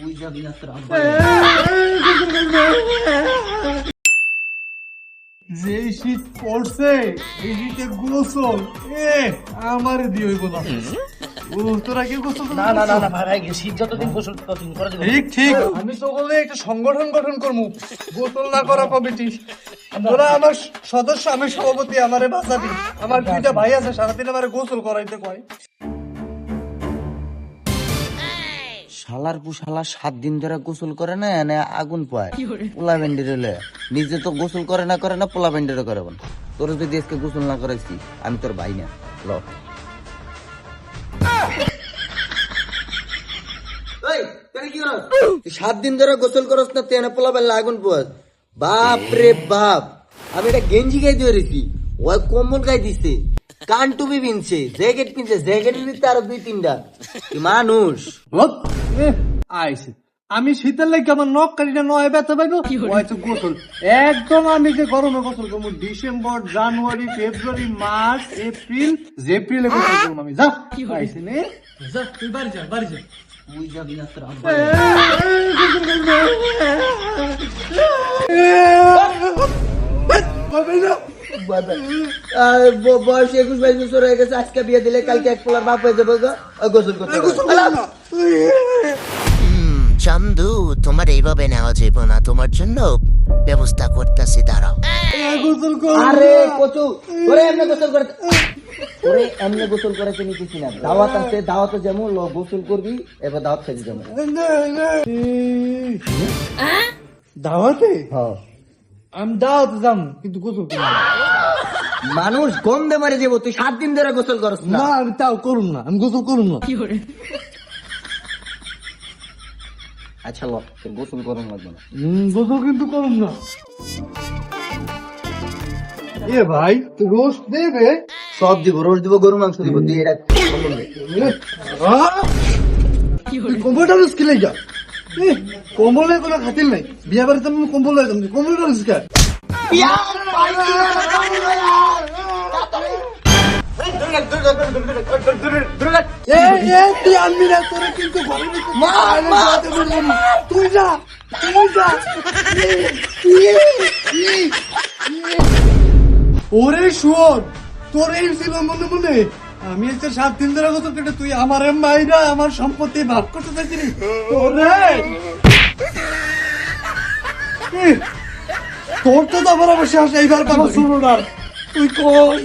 তুই যাবি না তোর যে শীত পড়ছে এই শীতে গোসল এ আমার দিয়ে হইব না। তোরা কি গোসল না না না না ভাই শীত যতদিন গোসল ততদিন করে দেবো ঠিক ঠিক। আমি তো বলে একটা সংগঠন গঠন করব গোসল না করা কমিটি। তোরা আমার সদস্য আমি সভাপতি আমারে বাঁচাবি। আমার দুইটা ভাই আছে সারাদিন আমারে গোসল করাইতে কয়। শালার পু শালা সাত দিন ধরে গোসল করে না এনে আগুন পায়। পোলা বেন্ডি রইলে। নিজে তো গোসল করে না করে না পোলা বেন্ডিরও করে না তোর যদি আজকে গোসল না করাইছি আমি তোর ভাই না। ল। সাত দিন ধরে গোসল করস না তেনে পোলা বেলা আগুন পোয়াস বাপ রে বাপ। আমি এটা গেঞ্জি গাই দিয়ে রেছি ওই কম্বল গাই দিছে। কান টুপি পিনছে জ্যাকেট পিনছে জ্যাকেটের ভিতরে আরও দুই তিনটা কি মানুষ আইছে আমি শীতের লাগে আমার নখ কাটিটা নয় ব্যথা পাইবো হয়তো গোসল একদম আমি যে গরমে গোসল করব December January February March April যে এপ্রিলে গোসল করব আমি যা আইছে নে যা তুই বাড়ি যা বাড়ি যা তুই যাবি না তোর বয়স একুশ বাইশ বছর হয়ে গেছে আজকে বিয়ে দিলে কালকে এক পোলার বাপ হয়ে যাবে গোসল করতে চান্দু তোমার এইভাবে নেওয়া যাবে না। তোমার জন্য ব্যবস্থা করতেছি দাঁড়াও। গোসল আরে কচু ওরে এমনি গোসল করে ওরে এমনি গোসল করে চিনি কিছু না। দাওয়াত আছে দাওয়াতে যেমন গোসল করবি এবার দাওয়াত খেতে যাব দাওয়াতে? হ্যাঁ। আমি দাওয়াতে যাম কিন্তু গোসল করব। মানুষ গন্ধে মারে যাব তুই সাত দিন ধরে গোসল করস না। না আমি তাও করুম না আমি গোসল করুম না। আচ্ছা ল গোসল করুন লাগবে না। গোসল কিন্তু করুম না। এ ভাই তুই রোজ দেবে? সব দিব রোজ দিব গরু মাংস দিব তুই এটা রোজ খেলে যা। কম্বলের কোনো খাতির নাই। বিয়া বাড়িতে কম্বল এ, এ, তোরে কিন্তু। তুই যা, তুই। ওরে শোন তোর এই ছিল মনে মনে আমি হচ্ছে সাত দিন ধরে কত কেটে তুই আমার মাইরা আমার সম্পত্তি ভাগ করতে চাইছিলি তোরে তোর তো তো আবার অবশ্যই আসে এইবার পাবো শুরু না তুই কই?